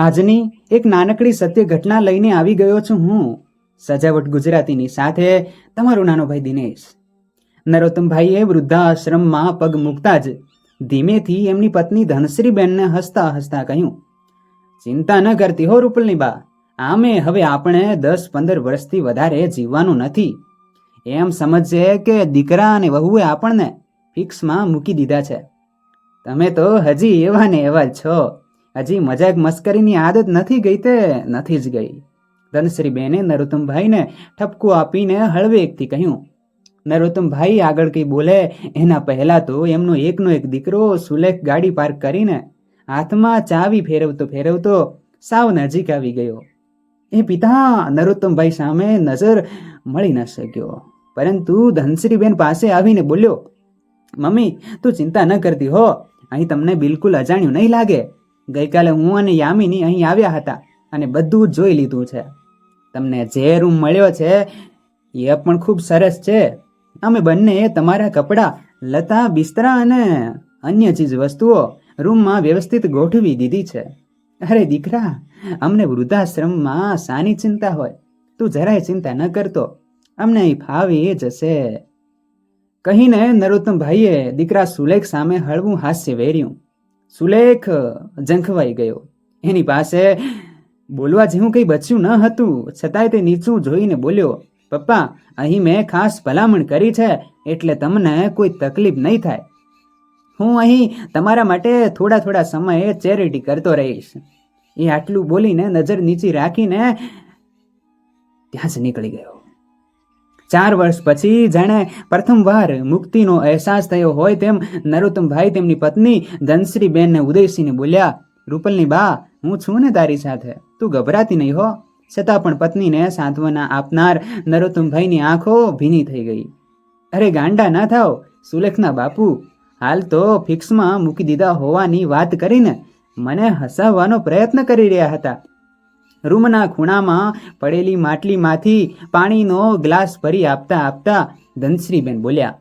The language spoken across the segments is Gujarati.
આજની એક નાનકડી સત્ય ઘટના લઈને આવી ગયો છું હું. સજાવટ ગુજરાતીની સાથે તમારો નાનો ભાઈ દિનેશ. નરોત્તમભાઈએ વૃદ્ધાશ્રમમાં પગ મૂકતા જ ધીમેથી એમની પત્ની ધનશ્રીબેનને હસતા હસતા કહ્યું, ચિંતા ન કરતી હો રૂપલની બા. આમે હવે આપણે દસ પંદર વર્ષથી વધારે જીવવાનું નથી. એમ સમજે કે દીકરા અને વહુએ આપણને ફિક્સમાં મૂકી દીધા છે. તમે તો હજી એવા ને એવા જ છો. હજી મજાક મસ્કરીની આદત નથી ગઈ તે? નથી જ ગઈ. ધનશ્રીબેને નરોત્તમભાઈને ઠપકો આપીને હળવેકથી કહ્યું, નરોત્તમભાઈ, આગળ કંઈ બોલે? એના પહેલા તો એમનો એકનો એક દીકરો સુલેખ ગાડી પાર્ક કરીને હાથમાં ચાવી ફેરવતો ફેરવતો સાવ નજીક આવી ગયો. એ પિતા નરોત્તમભાઈ સામે નજર મળી ન શક્યો. પરંતુ ધનશ્રીબેન પાસે આવીને બોલ્યો, મમ્મી, તું ચિંતા ન કરતી હો. અહીં તમને બિલકુલ અજાણ્યું નહીં લાગે. ગઈકાલે હું અને યામિની અહીં આવ્યા હતા અને બધું જોઈ લીધું છે. તમને જે રૂમ મળ્યો છે, એ પણ ખૂબ સરસ છે. અમે બંને તમારા કપડાં, લતા, બિસ્તરા અને અન્ય ચીજ વસ્તુઓ રૂમમાં વ્યવસ્થિત ગોઠવી દીધી છે. અરે દીકરા, અમને વૃદ્ધાશ્રમમાં સાની ચિંતા હોય. તું જરાય ચિંતા ન કરતો. અમને અહીં ફાવી જશે. કહીને નરોત્તમભાઈએ દીકરા સુલેખ સામે હળવું હાસ્ય વેર્યું. સુલેખ ઝંખવાઈ ગયો. એની પાસે બોલવા જેવું કંઈ બચ્યું ન હતું. છતાંય તે નીચું જોઈને બોલ્યો, પપ્પા, અહીં મેં ખાસ ભલામણ કરી છે, એટલે તમને કોઈ તકલીફ નહીં થાય. હું અહીં તમારા માટે થોડા થોડા સમયે ચેરિટી કરતો રહીશ. એ આટલું બોલીને નજર નીચી રાખીને ત્યાં જ નીકળી ગયો. ચાર વર્ષ પછી જાણે પ્રથમવાર મુક્તિનો અહેસાસ થયો હોય તેમ નરોત્તમભાઈ તેમની પત્ની ધનશ્રીબેનને ઉદયસિંહને બોલ્યા, રૂપલની બા, હું છું ને તારી સાથે. તું ગભરાતી નહીં હો. છતાં પણ પત્નીને સાંત્વના આપનાર નરોત્તમભાઈની આંખો ભીની થઈ ગઈ. અરે ગાંડા ના થાવ, સુલેખના બાપુ. હાલ તો ફિક્સમાં મૂકી દીધા હોવાની વાત કરીને મને હસાવવાનો પ્રયત્ન કરી રહ્યા હતા. રૂમના ખૂણામાં પડેલી માટલીમાંથી પાણીનો ગ્લાસ ભરી આપતા આપતા ધનશ્રીબેન બોલ્યા,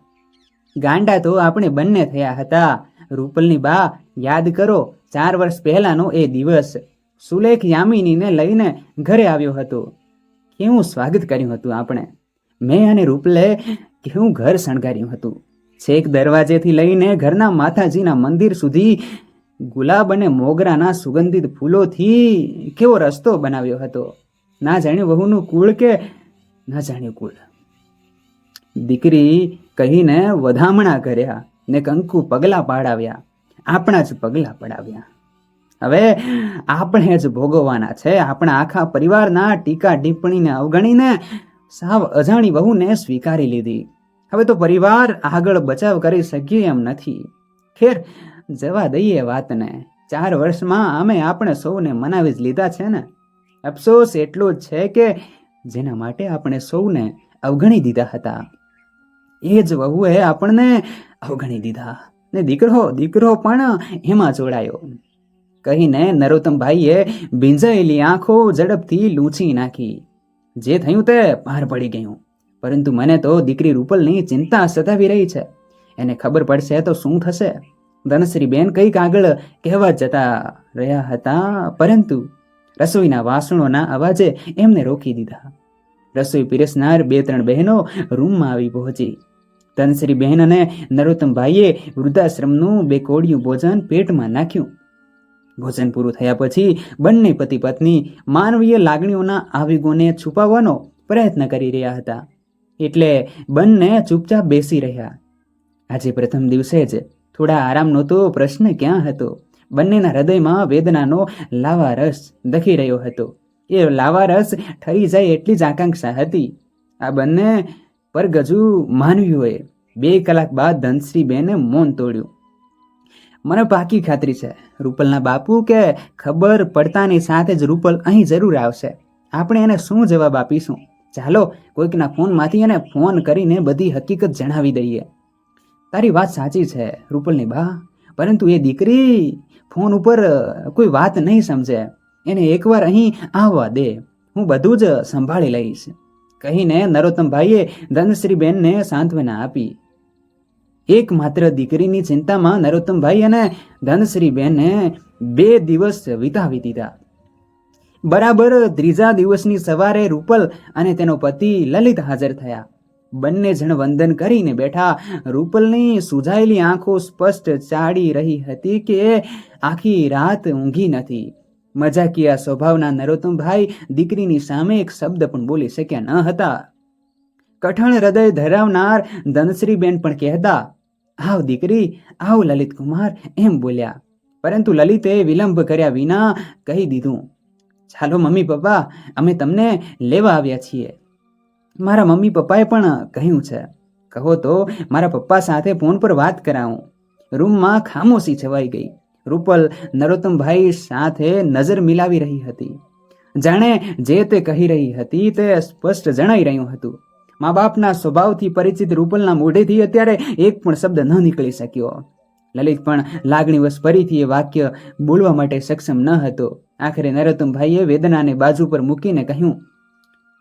ગાંડા તો આપણે બંને થયા હતા. રૂપલની બા, યાદ કરો, ચાર વર્ષ પહેલાનો એ દિવસ. સુલેખ યામિનીને લઈને ઘરે આવ્યો હતો. કેવું સ્વાગત કર્યું હતું આપણે. મેં અને રૂપલે કેવું ઘર શણગાર્યું હતું. છેક દરવાજેથી લઈને ઘરના માતાજીના મંદિર સુધી ગુલાબ અને મોગરાના સુગંધિત ફૂલોથી કેવો રસ્તો બનાવ્યો હતો? ના જાણ્યું વહુનું કુળ કે ના જાણ્યું કુળ? દીકરી કહીને વધામણા કર્યા ને કંકુ પગલા પાડાવ્યા. આપણા જ પગલા પડાવ્યા. હવે આપણે જ ભોગવવાના છે. આપણા આખા પરિવારના ટીકા ટિપ્પણીને અવગણીને સાવ અજાણી વહુને સ્વીકારી લીધી. હવે તો પરિવાર આગળ બચાવ કરી શકીએ એમ નથી. ખેર જવા દઈએ વાતને. ચાર વર્ષમાં અમે આપણે સૌને મનાવી જ લીધા છે ને. અફસોસ એટલો જ છે કે જેના માટે આપણે સૌને અવગણી દીધા હતા. એ જ વહુએ આપણને અવગણી દીધા. ને દીકરો દીકરો પણ એમાં જોડાયો. કહીને નરોત્તમભાઈએ ભીંજાયેલી આંખો ઝડપથી લૂંછી નાખી. જે થયું તે પાર પડી ગયું. પરંતુ મને તો દીકરી રૂપલની ચિંતા સતાવી રહી છે. એને ખબર પડશે તો શું થશે? ધનશ્રીબેન કંઈક આગળ કહેવા જતા રહ્યા હતા, પરંતુ રસોઈના વાસણોના અવાજે એમને રોકી દીધા. રસોઈ પીરસનાર બે ત્રણ બહેનો રૂમમાં આવી પહોંચી. ધનશ્રી બહેન અને નરોત્તમભાઈએ વૃદ્ધાશ્રમનું બે કોડિયું ભોજન પેટમાં નાખ્યું. ભોજન પૂરું થયા પછી બંને પતિ પત્ની માનવીય લાગણીઓના આવેગોને છુપાવવાનો પ્રયત્ન કરી રહ્યા હતા. એટલે બંને ચૂપચાપ બેસી રહ્યા. આજે પ્રથમ દિવસે જ થોડા આરામનો તો પ્રશ્ન ક્યાં હતો? બંનેના હૃદયમાં વેદનાનો લાવા રસ દખી રહ્યો હતો. એ લાવા રસ ઠરી જાય એટલી જ આકાંક્ષા હતી. આ બંને પરગજુ માનવીઓએ બે કલાક બાદ ધનશ્રીબેને મૌન તોડ્યું. મને પાકી ખાતરી છે, રૂપલના બાપુ, કે ખબર પડતાની સાથે જ રૂપલ અહીં જરૂર આવશે. આપણે એને શું જવાબ આપીશું? ચાલો, કોઈકના ફોનમાંથી એને ફોન કરીને બધી હકીકત જણાવી દઈએ. તારી વાત સાચી છે, રૂપલની બા. પરંતુ એ દીકરી ફોન ઉપર કોઈ વાત નહીં સમજે. એને એકવાર અહીં આવવા દે. હું બધું જ સંભાળી લઈશ. કહીને નરોત્તમભાઈએ ધનશ્રીબેનને સાંત્વના આપી. એકમાત્ર દીકરીની ચિંતામાં નરોત્તમભાઈ અને ધનશ્રીબેને બે દિવસ વિતાવી દીધા. બરાબર ત્રીજા દિવસની સવારે રૂપલ અને તેનો પતિ લલિત હાજર થયા. બંને જણ વંદન કરીને બેઠા. રૂપલની સુજાયેલી આંખો સ્પષ્ટ ચાડી રહી હતી કે આખી રાત ઊંઘી નથી. મજાકિયા સ્વભાવના નરોત્તમભાઈ દીકરીની સામે એક શબ્દ પણ બોલી શક્યા ન હતા. કઠણ હૃદય ધરાવનાર ધનશ્રીબેન પણ કહેતા, આવ દીકરી, આવ લલિત કુમાર એમ બોલ્યા. પરંતુ લલિતે વિલંબ કર્યા વિના કહી દીધું, ચાલો મમ્મી પપ્પા, અમે તમને લેવા આવ્યા છીએ. મારા મમ્મી પપ્પાએ પણ કહ્યું છે. કહો તો મારા પપ્પા સાથે ફોન પર વાત કરાવું. રૂમમાં ખામોશી છવાઈ ગઈ. રૂપલ નરોત્તમભાઈ સાથે નજર મિલાવી રહી હતી. જાણે જે તે કહી રહી હતી તે સ્પષ્ટ જણાઈ રહ્યું હતું. મા બાપના સ્વભાવથી પરિચિત રૂપલના મોઢેથી અત્યારે એક પણ શબ્દ ન નીકળી શક્યો. લલિત પણ લાગણીવશ ફરીથી એ વાક્ય બોલવા માટે સક્ષમ ન હતો. આખરે નરોત્તમભાઈએ વેદનાને બાજુ પર મૂકીને કહ્યું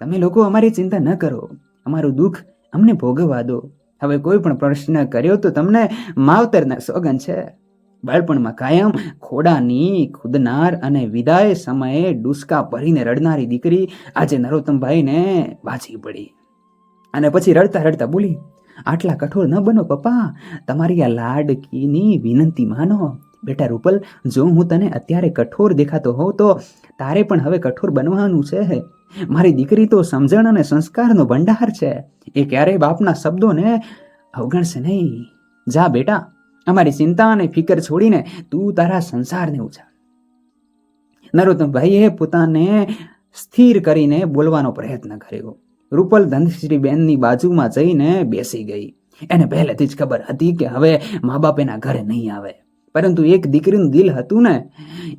તમે લોકો અમારી ચિંતા ન કરો. અમારું દુઃખ અમને ભોગવવા દો. હવે કોઈ પણ પ્રશ્ન કર્યો તો તમને માવતરના સોગન છે. બાળપણમાં કાયમ ખોડાની ખુદનાર અને વિદાય સમયે ડુસકા ભરીને રડનારી દીકરી આજે નરોત્તમભાઈને બાજી પડી. અને પછી રડતા રડતા બોલી, આટલા કઠોર ન બનો પપ્પા. તમારી આ લાડકીની વિનંતી માનો. બેટા રૂપલ, જો હું તને અત્યારે કઠોર દેખાતો હોઉં તો તારે પણ હવે કઠોર બનવાનું છે. મારી દીકરી તો સમજણ અને સંસ્કારનો ભંડાર છે. એ ક્યારેય બાપના શબ્દોને અવગણશે નહીં. જા બેટા, અમારી ચિંતા અને ફિકર છોડીને તું તારા સંસારને ઉછાળ. નરોત્તમભાઈએ પોતાને સ્થિર કરીને બોલવાનો પ્રયત્ન કર્યો. રૂપલ ધનશ્રીબેનની બાજુમાં જઈને બેસી ગઈ. એને પહેલેથી જ ખબર હતી કે હવે મા બાપ એના ઘરે નહીં આવે. પરંતુ એક દીકરીનું દિલ હતું ને,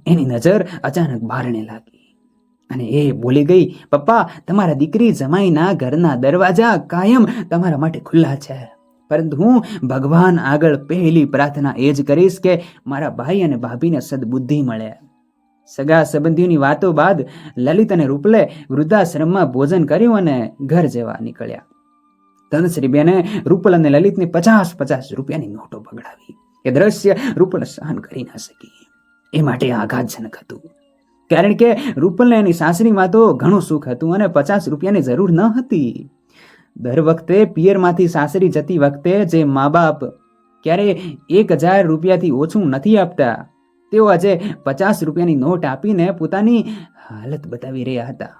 એની નજર અચાનક બારણે લાગી. અને એ બોલી ગઈ, પપ્પા, તમારા દીકરી જમાઈના ઘરના દરવાજા કાયમ તમારા માટે ખુલ્લા છે. પરંતુ હું ભગવાન આગળ પહેલી પ્રાર્થના એ જ કરીશ કે મારા ભાઈ અને ભાભીને સદબુદ્ધિ મળે. સગા સંબંધીઓની વાતો બાદ લલિત અને રૂપલે વૃદ્ધાશ્રમમાં ભોજન કર્યું અને ઘર જેવા નીકળ્યા. ધનશ્રીબેને રૂપલ અને લલિતને પચાસ પચાસ રૂપિયાની નોટો બગડાવી. એ દ્રશ્ય રૂપલ સહન કરી ન શકી. એ માટે આઘાતજનક હતું. કારણ કે રૂપલને એની સાસરીમાં તો ઘણું સુખ હતું અને પચાસ રૂપિયાની જરૂર ન હતી. દર વખતે પિયરમાંથી સાસરી જતી વખતે જે મા બાપ ક્યારે એક હજાર રૂપિયાથી ઓછું નથી આપતા, તેઓ આજે પચાસ રૂપિયાની નોટ આપીને પોતાની હાલત બતાવી રહ્યા હતા.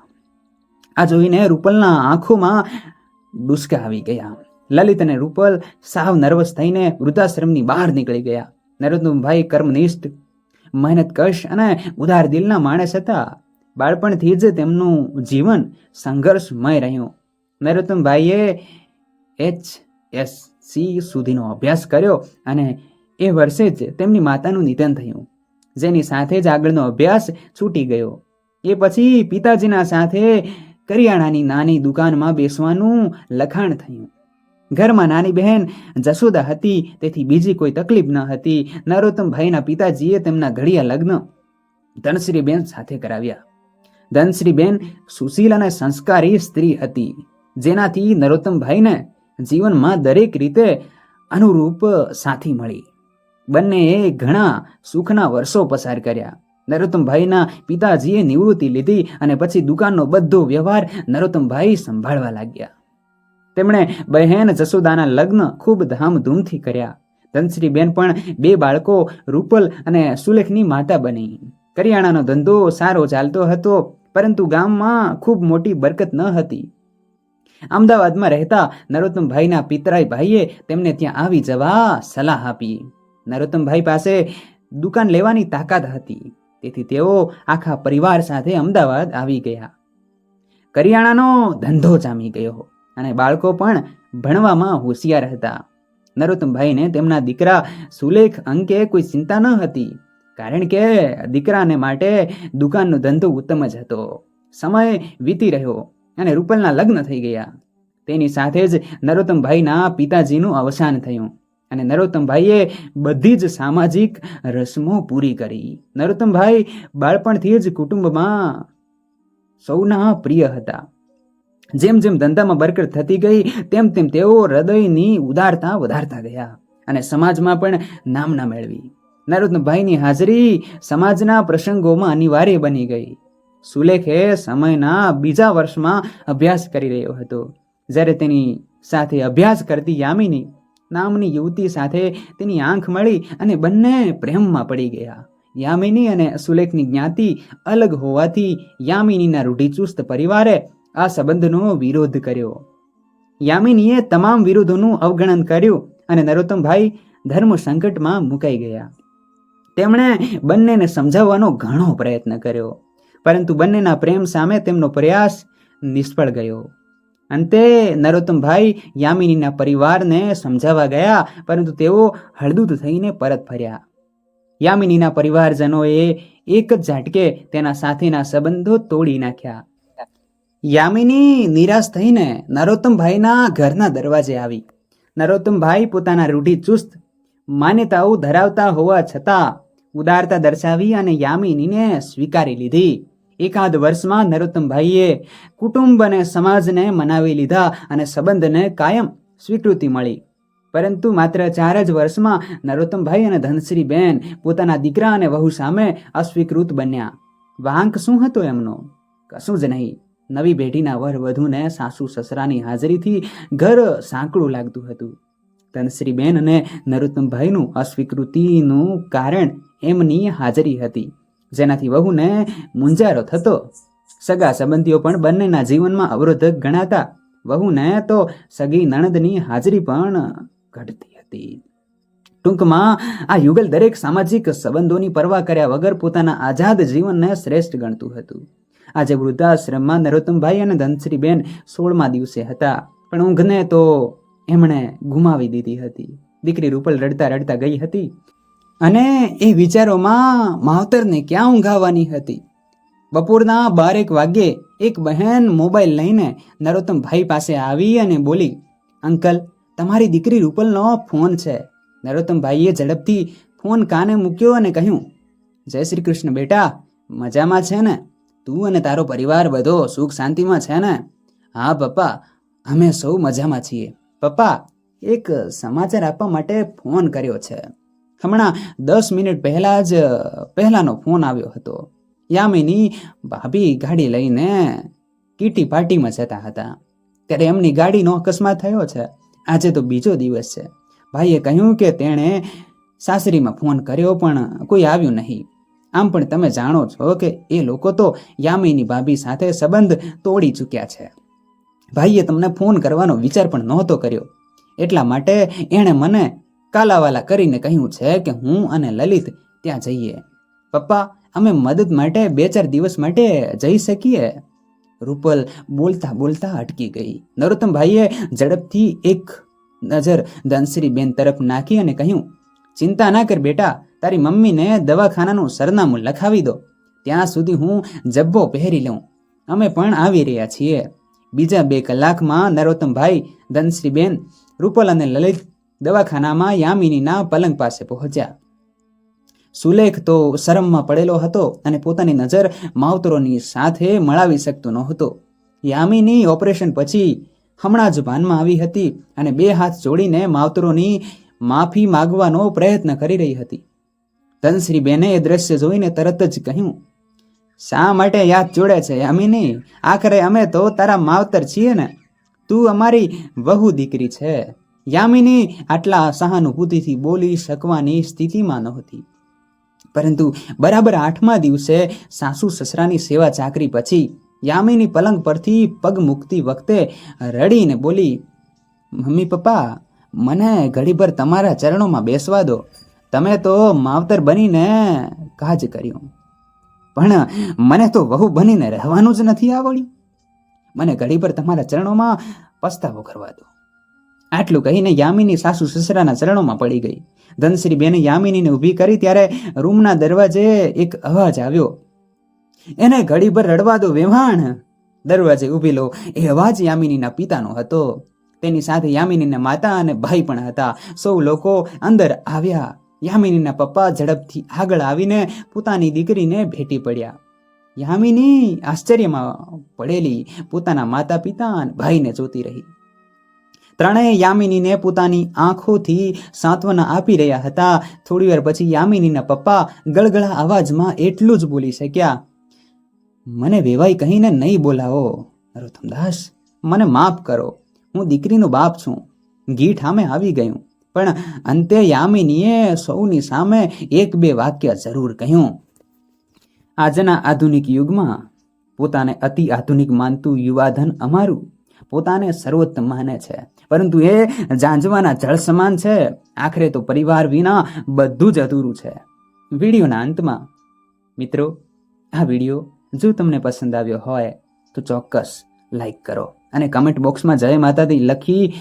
આ જોઈને રૂપલના આંખોમાં ડુસકા આવી ગયા. લલિત અને રૂપલ સાવ નર્વસ થઈને વૃદ્ધાશ્રમની બહાર નીકળી ગયા. નરોત્તમભાઈ કર્મનિષ્ઠ મહેનત કશ અને ઉદાર દિલના માણસ હતા. બાળપણથી જ તેમનું જીવન સંઘર્ષમય રહ્યું. નરોત્તમભાઈએ એચ એસ સી સુધીનો અભ્યાસ કર્યો અને એ વર્ષે જ તેમની માતાનું નિધન થયું. જેની સાથે જ આગળનો અભ્યાસ છૂટી ગયો. એ પછી પિતાજીના સાથે કરિયાણાની નાની દુકાનમાં બેસવાનું લખાણ થયું. ઘરમાં નાની બહેન જશોદા હતી, તેથી બીજી કોઈ તકલીફ ન હતી. નરોત્તમભાઈના પિતાજીએ તેમના ઘડિયા લગ્ન ધનશ્રીબેન સાથે કરાવ્યા. ધનશ્રીબેન સુશીલ અને સંસ્કારી સ્ત્રી હતી, જેનાથી નરોત્તમભાઈને જીવનમાં દરેક રીતે અનુરૂપ સાથી મળી. બંનેએ ઘણા સુખના વર્ષો પસાર કર્યા. નરોત્તમભાઈના પિતાજીએ નિવૃત્તિ લીધી અને પછી દુકાનનો બધો વ્યવહાર નરોત્તમભાઈ સંભાળવા લાગ્યા. તેમણે બહેન જસુદાના લગ્ન ખૂબ ધામધૂમથી કર્યા. ધનશ્રીબેન પણ બે બાળકો, રૂપલ અને સુલેખની માતા બની. કરિયાણાનો ધંધો સારો ચાલતો હતો, પરંતુ ગામમાં ખૂબ મોટી બરકત ન હતી. અમદાવાદમાં રહેતા નરોત્તમભાઈના પિતરાઈભાઈએ તેમને ત્યાં આવી જવા સલાહ આપી. નરોત્તમભાઈ પાસે દુકાન લેવાની તાકાત હતી, તેથી તેઓ આખા પરિવાર સાથે અમદાવાદ આવી ગયા. કરિયાણાનો ધંધો જામી ગયો. અને બાળકો પણ ભણવામાં હોશિયાર હતા. નરોત્તમભાઈને તેમના દીકરા સુલેખ અંકે કોઈ ચિંતા ન હતી, કારણ કે દીકરાને માટે દુકાનનો ધંધો ઉત્તમ જ હતો. સમય વીતી રહ્યો અને રૂપલના લગ્ન થઈ ગયા. તેની સાથે જ નરોત્તમભાઈના પિતાજીનું અવસાન થયું અને નરોત્તમભાઈએ બધી જ સામાજિક રસમો પૂરી કરી. નરોત્તમભાઈ બાળપણથી જ કુટુંબમાં સૌના પ્રિય હતા. જેમ જેમ ધંધામાં બરકત થતી ગઈ, તેમ તેમ તેઓ હૃદયની ઉદારતા વધારતા ગયા અને સમાજમાં પણ નામના મેળવી. નરોત્તમભાઈની હાજરી સમાજના પ્રસંગોમાં અનિવાર્ય બની ગઈ. સુલેખે સમયના બીજા વર્ષમાં અભ્યાસ કરી રહ્યો હતો. જ્યારે તેની સાથે અભ્યાસ કરતી યામિની નામની યુવતી સાથે તેની આંખ મળી અને બંને પ્રેમમાં પડી ગયા. યામિની અને સુલેખની જ્ઞાતિ અલગ હોવાથી યામિનીના રૂઢિચુસ્ત પરિવારે આ સંબંધનો વિરોધ કર્યો. યામિનીએ તમામ વિરોધોનું અવગણન કર્યું અને નરોત્તમભાઈ ધર્મ સંકટમાં મુકાઈ ગયા. તેમણે બંનેને સમજાવવાનો ઘણો પ્રયત્ન કર્યો, પરંતુ બંનેના પ્રેમ સામે તેમનો પ્રયાસ નિષ્ફળ ગયો. અંતે નરોત્તમભાઈ યામિનીના પરિવારને સમજાવવા ગયા, પરંતુ તેઓ હળદૂત થઈને પરત ફર્યા. યામિનીના પરિવારજનોએ એક જ ઝાટકે તેના સાથેના સંબંધો તોડી નાખ્યા. યામિની નિરાશ થઈને નરોત્તમભાઈના ઘરના દરવાજે આવી. નરોત્તમભાઈ પોતાના રૂઢિચુસ્ત માન્યતાઓ ધરાવતા હોવા છતાં ઉદારતા દર્શાવી અને યામિનીને સ્વીકારી લીધી. એકાદ વર્ષમાં નરોત્તમભાઈએ કુટુંબ અને સમાજને મનાવી લીધા અને સંબંધને કાયમ સ્વીકૃતિ મળી. પરંતુ માત્ર ચાર જ વર્ષમાં નરોત્તમભાઈ અને ધનશ્રીબેન પોતાના દીકરા અને વહુ સામે અસ્વીકૃત બન્યા. વાંક શું હતો એમનો? કશું જ નહીં. નવી બેટીના વર વધુને સાસુ સસરાની હાજરીથી ઘર સાંકડું લાગતું હતું. ધનશ્રીબેન અને નરોત્તમભાઈનું અસ્વીકૃતિનું કારણ એમની હાજરી હતી, જેનાથી વહુને મુંજારો થતો. સગા સંબંધીઓ પણ બંનેના જીવનમાં અવરોધક ગણાતા વહુને તો સગી નણદની હાજરી પણ ઘટતી હતી. ટૂંકમાં, આ યુગલ દરેક સામાજિક સંબંધોની પરવા કર્યા વગર પોતાના આઝાદ જીવનને શ્રેષ્ઠ ગણતું હતું. આજે વૃદ્ધાશ્રમમાં નરોત્તમભાઈ અને ધનશ્રીબેન સોળમા દિવસે હતા. પણ ઊંઘને તો એમણે ગુમાવી દીધી હતી. દીકરી રૂપલ રડતા રડતા ગઈ હતી અને એ વિચારોમાં માવતરને ક્યાં ઊંઘાવાની હતી? બપોરના બારેક વાગ્યે એક બહેન મોબાઈલ લઈને નરોત્તમભાઈ પાસે આવી અને બોલી, અંકલ, તમારી દીકરી રૂપલનો ફોન છે. નરોત્તમભાઈએ ઝડપથી ફોન કાને મૂક્યો અને કહ્યું, જય શ્રી કૃષ્ણ બેટા, મજામાં છે ને? તું અને તારો પરિવાર બધો સુખ શાંતિમાં છે ને? હા, પપ્પા, અમે સૌ મજામાં છીએ. પપ્પા, એક સમાચાર આપવા માટે ફોન કર્યો છે. હમણાં દસ મિનિટ પહેલાં જ, પહેલાનો ફોન આવ્યો હતો. યામિની ભાભી ગાડી લઈને કીટી પાર્ટીમાં જતા હતા. ત્યારે એમની ગાડીનો અકસ્માત થયો છે. આજે તો બીજો દિવસ છે. ભાઈએ કહ્યું કે તેણે સાસરીમાં ફોન કર્યો પણ કોઈ આવ્યું નહીં. આમ પણ તમે જાણો છો કે એ લોકો તો યામીની ભાભી સાથે સંબંધ તોડી ચૂક્યા છે. ભાઈએ તમને ફોન કરવાનો વિચાર પણ નહોતો કર્યો. એટલા માટે એણે મને કાલાવાલા કરીને કહ્યું છે કે હું અને લલિત ત્યાં જઈએ. પપ્પા, અમે મદદ માટે બે ચાર દિવસ માટે જઈ શકીએ? રૂપલ બોલતા બોલતા અટકી ગઈ. નરોત્તમભાઈએ ઝડપથી એક નજર ધનશ્રીબેન તરફ નાખી અને કહ્યું, ચિંતા ના કર બેટા તારી મમ્મીને દવાખાનાનું સરનામું લખાવી દો. ત્યાં સુધી હું જબ્બો પહેરી લઉં. અમે પણ આવી રહ્યા છીએ. બીજા બે કલાકમાં નરોત્તમભાઈ, ધનશ્રીબેન, રૂપલ અને લલિત દવાખાનામાં યામિનીના પલંગ પાસે પહોંચ્યા. સુલેખ તો શરમમાં પડેલો હતો અને પોતાની નજર માવતરોની સાથે મળાવી શકતો નહોતો. યામિની ઓપરેશન પછી હમણાં જ ભાનમાં આવી હતી અને બે હાથ જોડીને માવતરોની માફી માગવાનો પ્રયત્ન કરી રહી હતી. ધનશ્રી બેને એ દ્રશ્ય જોઈને તરત જ કહ્યું, શા માટે યાદ જોડે છે, યામિની? આખરે અમે તો તારા માવતર છીએ ને. તું અમારી વહુ દીકરી છે. યામિની આટલા સહાનુભૂતિથી બોલી શકવાની સ્થિતિમાં નહોતી. પરંતુ બરાબર આઠમા દિવસે સાસુ સસરાની સેવા ચાકરી પછી યામિની પલંગ પરથી પગ મૂકતી વખતે રડીને બોલી, મમ્મી પપ્પા, મને ઘડીભર તમારા ચરણોમાં બેસવા દો. તમે તો માવતર બનીને કાજ કર્યું. પણ મને તો વહુ બનીને રહેવાનું જ નથી આવડ્યું. મને ઘડી પર તમારા ચરણોમાં પસ્તાવો કરવા દો. આટલું કહીને યામિની સાસુ સસરાના ચરણોમાં પડી ગઈ. ધનશ્રી બેને યામિનીને ઊભી કરી ત્યારે રૂમના દરવાજે એક અવાજ આવ્યો. એને ઘડી પર રડવા દો વેવાણ. દરવાજે ઊભેલો એ અવાજ યામિનીના પિતાનો હતો. તેની સાથે યામિનીના માતા અને ભાઈ પણ હતા. સૌ લોકો અંદર આવ્યા. યામિનીના પપ્પા ઝડપથી આગળ આવીને પોતાની દીકરીને ભેટી પડ્યા. યામિની આશ્ચર્યમાં પડેલી પોતાના માતા પિતા અને ભાઈને જોતી રહી. ત્રણેય યામિનીને પોતાની આંખોથી સાંત્વના આપી રહ્યા હતા. થોડી વાર પછી યામિનીના પપ્પા ગળગળા અવાજમાં એટલું જ બોલી શક્યા, મને વેવાઈ કહીને નહીં બોલાવો. નરોત્તમદાસ મને માફ કરો. હું દીકરીનો બાપ છું. ગીઠ આમે આવી ગયું. પણ અંતે યામિનીએ સૌની સામે એક બે વાક્ય જરૂર કહ્યું. આજના આધુનિક યુગમાં પોતાને અતિ આધુનિક માનતું યુવાધન અમારું પોતાને સર્વોત્તમ માને છે. પરંતુ એ જાંજવાના જળ સમાન છે. આખરે તો પરિવાર વિના બધું જ અધૂરું છે. વિડીયોના અંતમાં, મિત્રો, આ વીડિયો જો તમને પસંદ આવ્યો હોય તો ચોક્કસ લાઈક કરો અને કમેન્ટ બોક્સમાં જય માતાજી લખી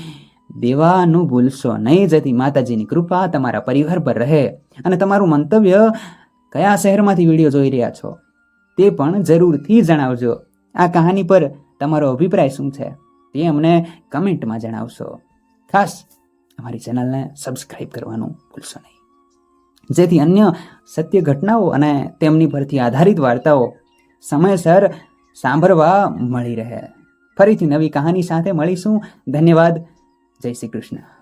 દેવાનું ભૂલશો નહીં. જતી માતાજીની કૃપા તમારા પરિવાર પર રહે અને તમારું મંતવ્ય કયા શહેરમાંથી વીડિયો જોઈ રહ્યા છો તે પણ જરૂરથી જણાવજો. આ કહાની પર તમારો અભિપ્રાય શું છે તે અમને કમેન્ટમાં જણાવશો. ખાસ અમારી ચેનલને સબસ્ક્રાઈબ કરવાનું ભૂલશો નહીં. જેથી અન્ય સત્ય ઘટનાઓ અને તેમની પરથી આધારિત વાર્તાઓ સમયસર સાંભળવા મળી રહે. ફરીથી નવી કહાની સાથે મળીશું. ધન્યવાદ. જય શ્રી કૃષ્ણ.